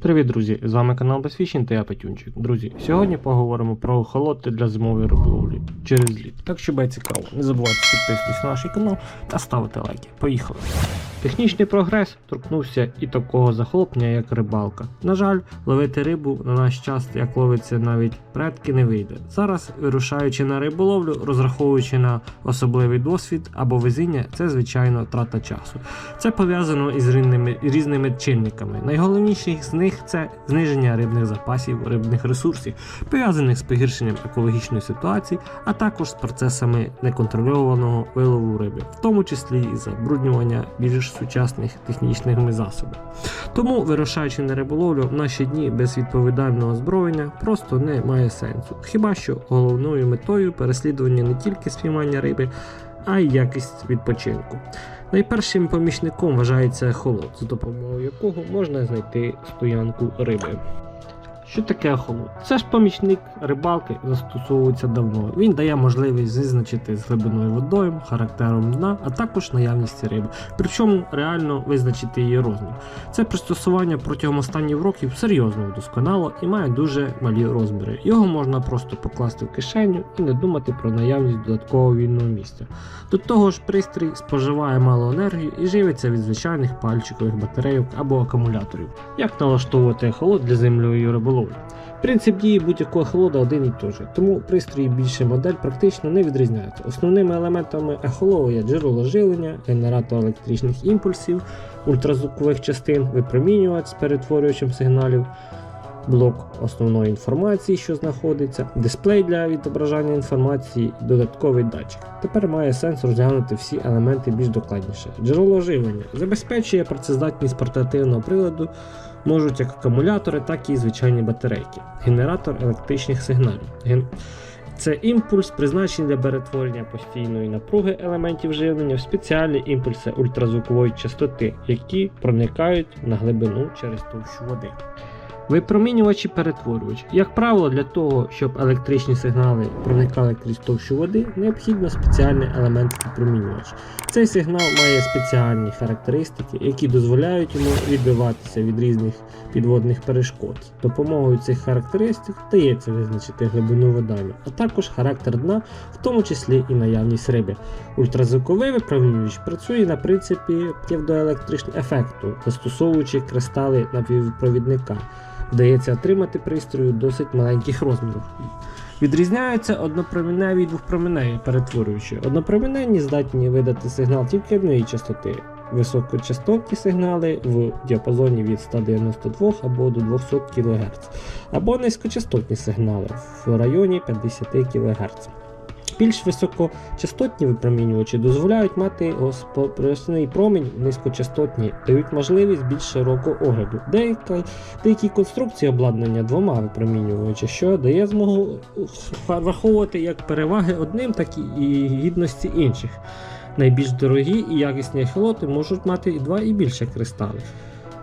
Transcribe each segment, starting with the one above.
Привіт, друзі! З вами канал Безфішін та я Петюнчик. Друзі, сьогодні поговоримо про холоти для зимової риболовлі через літ. Так що буде цікаво. Не забувайте підписуватись на наш канал та ставити лайки. Поїхали! Технічний прогрес торкнувся і такого захоплення, як рибалка. На жаль, ловити рибу на наш час, як ловиться навіть предки, не вийде. Зараз, вирушаючи на риболовлю, розраховуючи на особливий досвід або везіння, це звичайно трата часу. Це пов'язано із різними, різними чинниками. Найголовніший з них це зниження рибних запасів, рибних ресурсів, пов'язаних з погіршенням екологічної ситуації, а також з процесами неконтрольованого вилову риби, в тому числі і забруднювання більш сучасних технічними засобами. Тому, вирушаючи на риболовлю, в наші дні без відповідального озброєння просто не має сенсу. Хіба що головною метою переслідування не тільки спіймання риби, а й якість відпочинку. Найпершим помічником вважається холод, за допомогою якого можна знайти стоянку риби. Що таке охолод? Це ж помічник рибалки застосовується давно. Він дає можливість визначити з глибиною водойм, характером дна, а також наявності риби. Причому реально визначити її розмір. Це пристосування протягом останніх років серйозно вдосконало і має дуже малі розміри. Його можна просто покласти в кишеню і не думати про наявність додаткового вільного місця. До того ж, пристрій споживає мало енергії і живиться від звичайних пальчикових батарейок або акумуляторів. Як налаштовувати холод для землею риболовлі? Принцип дії будь-якого холода один і той же, тому пристрій і більше модель практично не відрізняються. Основними елементами ехолову є джерело жилення, генератор електричних імпульсів, ультразвукових частин, випромінювач з перетворюючим сигналів, блок основної інформації, що знаходиться, дисплей для відображання інформації додатковий датчик. Тепер має сенс розглянути всі елементи більш докладніше. Джерело живлення забезпечує працездатність портативного приладу можуть як акумулятори, так і звичайні батарейки. Генератор електричних сигналів. Це імпульс, призначений для перетворення постійної напруги елементів живлення в спеціальні імпульси ультразвукової частоти, які проникають на глибину через товщу води. Випромінювачі перетворювач. Як правило, для того, щоб електричні сигнали проникали крізь товщу води, необхідно спеціальний елемент випромінювач. Цей сигнал має спеціальні характеристики, які дозволяють йому відбиватися від різних підводних перешкод. Допомогою цих характеристик вдається визначити глибину водойми, а також характер дна, в тому числі і наявність риби. Ультразвуковий випромінювач працює на принципі псевдоелектричного ефекту, застосовуючи кристали напівпровідника. Вдається отримати пристрою досить маленьких розмірів. Відрізняються однопроміневі і двохпроміневі перетворюючі. Однопроміневі здатні видати сигнал тільки однієї частоти. Високочастотні сигнали в діапазоні від 192 або до 200 кГц, або низькочастотні сигнали в районі 50 кГц. Більш високочастотні випромінювачі дозволяють мати розпосний промінь низькочастотні, дають можливість більш широкого огляду. Деякі, деякі конструкції обладнання двома випромінювачами, що дає змогу враховувати як переваги одним, так і гідності інших. Найбільш дорогі і якісні ехолоти можуть мати і два і більше кристали,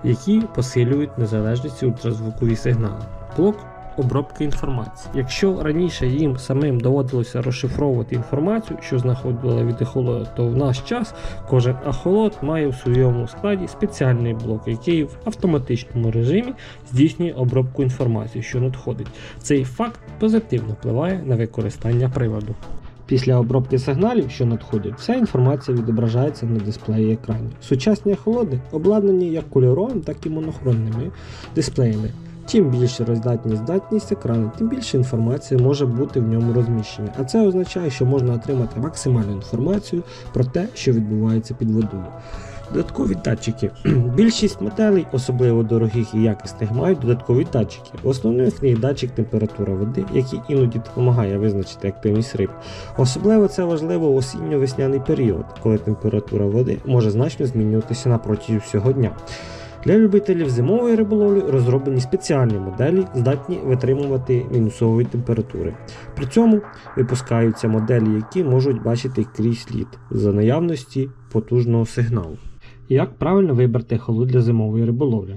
які посилюють незалежність ультразвукові сигнали. Блок обробки інформації. Якщо раніше їм самим доводилося розшифровувати інформацію, що знаходила від ехолота, то в наш час кожен ехолот має в своєму складі спеціальний блок, який в автоматичному режимі здійснює обробку інформації, що надходить. Цей факт позитивно впливає на використання приладу. Після обробки сигналів, що надходять, вся інформація відображається на дисплеї екрані. Сучасні ехолоди обладнані як кольоровим, так і монохронними дисплеями. Чим більше роздатність здатність екрану, тим більше інформації може бути в ньому розміщена. А це означає, що можна отримати максимальну інформацію про те, що відбувається під водою. Додаткові датчики. Більшість моделей, особливо дорогих і якісних, мають додаткові датчики. Основним з них датчик температури води, який іноді допомагає визначити активність риб. Особливо це важливо в осінньо-весняний період, коли температура води може значно змінюватися на протязі всього дня. Для любителів зимової риболовлі розроблені спеціальні моделі, здатні витримувати мінусові температури. При цьому випускаються моделі, які можуть бачити крізь лід за наявності потужного сигналу. Як правильно вибрати холод для зимової риболовлі?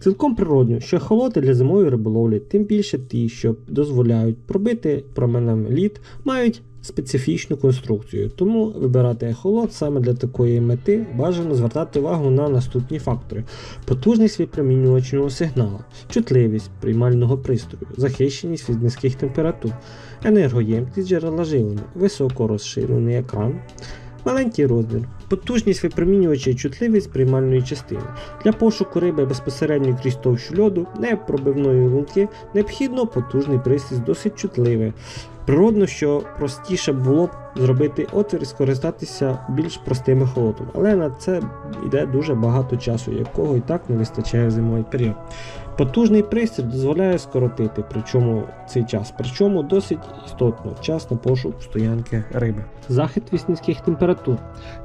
Цілком природньо, що холоди для зимової риболовлі, тим більше ті, що дозволяють пробити променем лід, мають специфічну конструкцію. Тому вибирати ехолот саме для такої мети бажано звертати увагу на наступні фактори: потужність випромінювачного сигналу, чутливість приймального пристрою, захищеність від низьких температур, енергоємкість джерела живлення, високо розширений екран. Маленький розмір, потужність випромінювача і чутливість приймальної частини. Для пошуку риби безпосередньо крізь товщу льоду, непробивної лунки, необхідно потужний пристрій досить чутливий. Природно, що простіше було б зробити отвір і скористатися більш простим ехолотом, але на це йде дуже багато часу, якого і так не вистачає в зимовий період. Потужний пристрій дозволяє скоротити причому цей час, причому досить істотно час на пошук стоянки риби. Захист від низьких температур.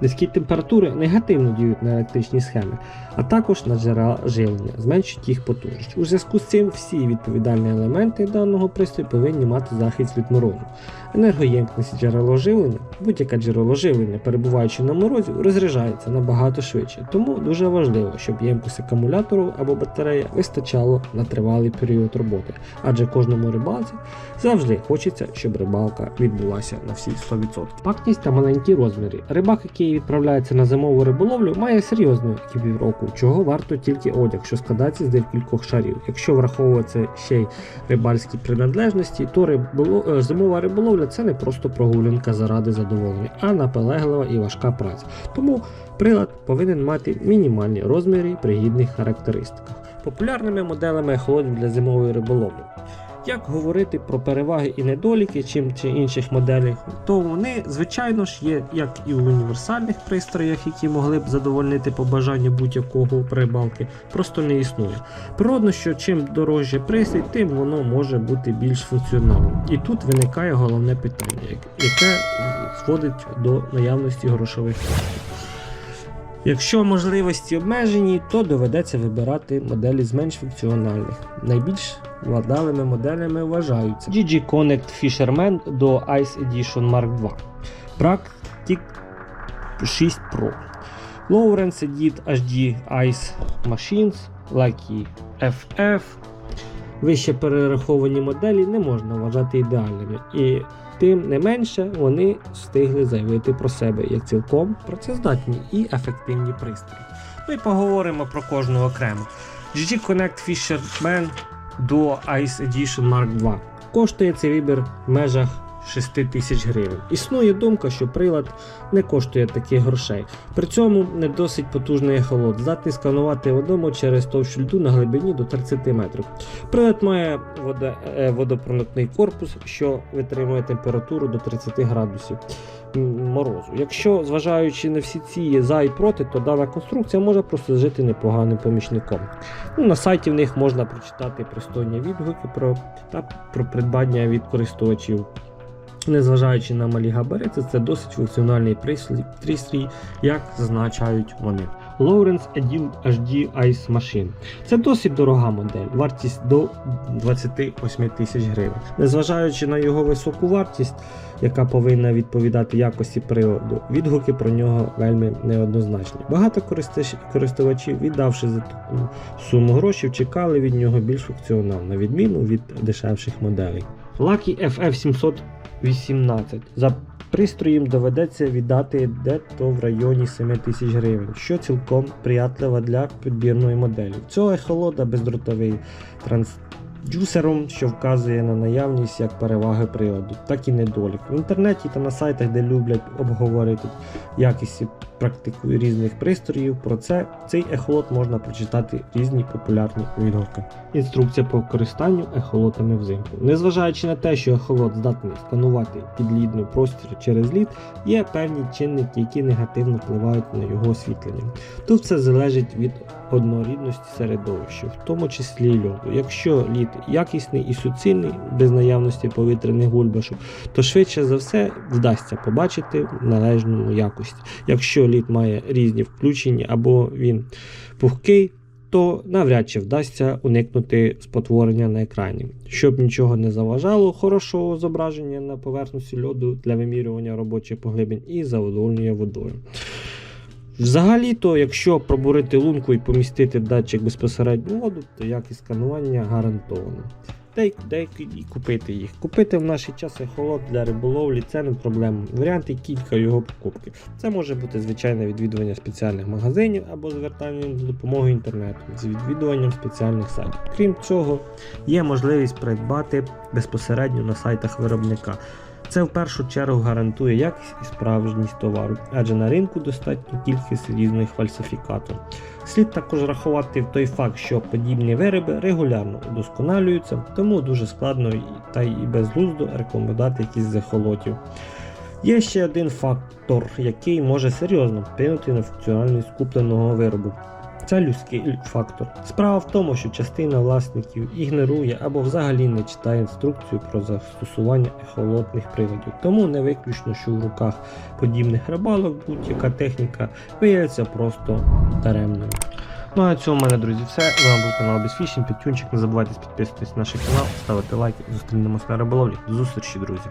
Низькі температури негативно діють на електричні схеми, а також на джерела живлення, зменшують їх потужність. У зв'язку з цим всі відповідальні елементи даного пристрою повинні мати захист від морозу. Енергоємкність джерело живлення, будь-яке джерело живлення, перебуваючи на морозі, розряджається набагато швидше. Тому дуже важливо, щоб ємкість акумулятору або батарея вистачало на тривалий період роботи, адже кожному рибалці завжди хочеться, щоб рибалка відбулася на всі 100%. Пактність та маленькі розміри. Рибак, який відправляється на зимову риболовлю, має серйозну екіпіровку, чого варто тільки одяг, що складається з декількох шарів. Якщо враховується ще й рибальські принадлежності, то риболо... е, зимова риболовля це не просто прогулянка заради задоволення, а наполеглива і важка праця. Тому прилад повинен мати мінімальні розміри при гідних характеристиках. Популярними моделями ехолотів для зимової риболовлі. Як говорити про переваги і недоліки чим чи інших моделей, то вони, звичайно ж, є як і в універсальних пристроях, які могли б задовольнити побажання будь-якого рибалки, просто не існує. Природно, що чим дорожче пристрій, тим воно може бути більш функціональним. І тут виникає головне питання, яке зводить до наявності грошових коштів. Якщо можливості обмежені, то доведеться вибирати моделі з менш функціональних. Найбільш владалими моделями вважаються GG Connect Fisherman до Ice Edition Mark II, Practic 6 Pro, Lawrence Edit HD Ice Machines, Lucky FF. Вище перераховані моделі не можна вважати ідеальними, і тим не менше вони встигли заявити про себе як цілком працездатні і ефективні пристрої. І поговоримо про кожну окремо. GG Connect Fisherman до Ice Edition Mark II. Коштує цей вибір в межах 6 тисяч гривень. Існує думка, що прилад не коштує таких грошей. При цьому не досить потужний ехолот, здатний сканувати водому через товщу льду на глибині до 30 метрів. Прилад має вода- е, водопроникний корпус, що витримує температуру до 30 градусів морозу. Якщо, зважаючи на всі ці за і проти, то дана конструкція може прослужити непоганим помічником. Ну, на сайті в них можна прочитати пристойні відгуки про, та про придбання від користувачів. Незважаючи на малі габарити, це досить функціональний пристрій, як зазначають вони. Lawrence Edil HD Ice Machine. Це досить дорога модель, вартість до 28 тисяч гривень. Незважаючи на його високу вартість, яка повинна відповідати якості приладу, відгуки про нього вельми неоднозначні. Багато користувачів, віддавши за таку суму грошей, чекали від нього більш функціонал, на відміну від дешевших моделей. Lucky FF718. За пристроєм доведеться віддати дето в районі 7 тисяч гривень, що цілком приятливо для підбірної моделі. Цього холода бездротовий трансдюсером, що вказує на наявність як переваги приладу, так і недолік. В інтернеті та на сайтах, де люблять обговорити якість практику різних пристроїв, про це цей ехолот можна прочитати різні популярні відгуки. Інструкція по використанню ехолотами взимку. Незважаючи на те, що ехолот здатний сканувати підлідний простір через лід, є певні чинники, які негативно впливають на його освітлення. Тут все залежить від однорідності середовища, в тому числі льоду. Якщо лід якісний і суцільний, без наявності повітряних бульбашок, то швидше за все вдасться побачити в належному якості. Якщо лід має різні включення або він пухкий, то навряд чи вдасться уникнути спотворення на екрані. Щоб нічого не заважало хорошого зображення на поверхності льоду для вимірювання робочих поглибень і задоволення водою. Взагалі-то, якщо пробурити лунку і помістити датчик безпосередньо воду, то якість сканування гарантована. деякі і купити їх. Купити в наші часи холод для риболовлі це не проблема. Варіанти кілька його покупки. Це може бути звичайне відвідування спеціальних магазинів або звертання за допомогою інтернету з відвідуванням спеціальних сайтів. Крім цього, є можливість придбати безпосередньо на сайтах виробника. Це в першу чергу гарантує якість і справжність товару, адже на ринку достатньо кількість різних фальсифікатів. Слід також рахувати той факт, що подібні вироби регулярно удосконалюються, тому дуже складно та й безглуздо рекомендувати якісь захолотів. Є ще один фактор, який може серйозно вплинути на функціональність купленого виробу. Це людський фактор. Справа в тому, що частина власників ігнорує або взагалі не читає інструкцію про застосування ехолотних приладів. Тому не виключно, що в руках подібних рибалок будь-яка техніка виявиться просто даремною. Ну а на цьому в мене, друзі, все. З вами був канал Безфішін, Петюнчик. Не забувайте підписуватись на наш канал, ставити лайки. Зустрінемось на риболовлі. До зустрічі, друзі!